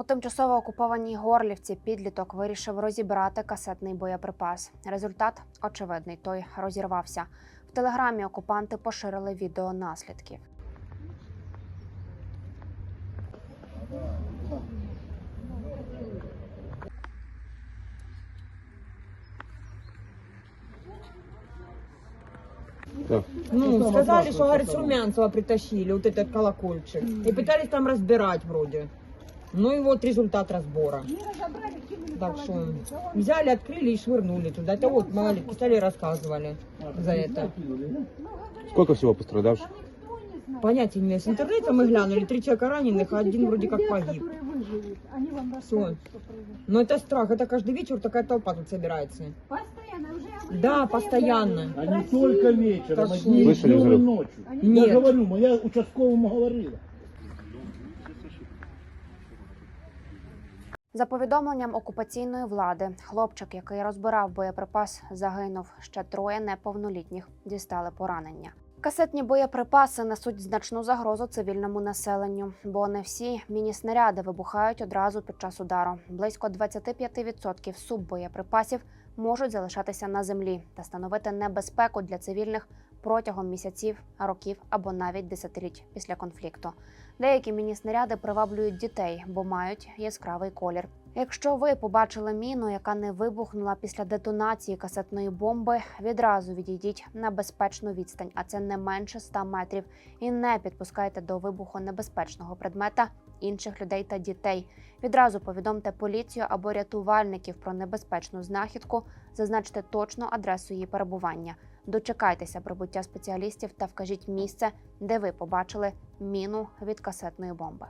У тимчасово окупованій Горлівці підліток вирішив розібрати касетний боєприпас. Результат очевидний. Той розірвався. В телеграмі окупанти поширили відео наслідків. Ну, сказали, что, говорит, с Румянцева притащили, вот этот колокольчик. И пытались там разбирать вроде. Ну и вот результат разбора. Так что взяли, открыли и швырнули туда. Это вот малолетки стали рассказывали за это. Сколько всего пострадавших? Понятия не имею. С интернета мы глянули, три человека раненых, а один вроде как погиб. Все. Но это страх, это каждый вечер такая толпа тут собирается. Постоянно, уже Да, постоянно. А не только вечером, а днем и ночью. Нет. Я говорю, моя участковому говорила. За повідомленням окупаційної влади, хлопчик, який розбирав боєприпас, загинув. Ще троє неповнолітніх дістали поранення. Касетні боєприпаси несуть значну загрозу цивільному населенню, бо не всі міні-снаряди вибухають одразу під час удару. Близько 25% суббоєприпасів можуть залишатися на землі та становити небезпеку для цивільних протягом місяців, років або навіть десятиліть після конфлікту. Деякі міні-снаряди приваблюють дітей, бо мають яскравий колір. Якщо ви побачили міну, яка не вибухнула після детонації касетної бомби, відразу відійдіть на безпечну відстань, а це не менше 100 метрів, і не підпускайте до вибуху небезпечного предмета інших людей та дітей. Відразу повідомте поліцію або рятувальників про небезпечну знахідку, зазначте точну адресу її перебування. Дочекайтеся прибуття спеціалістів та вкажіть місце, де ви побачили міну від касетної бомби.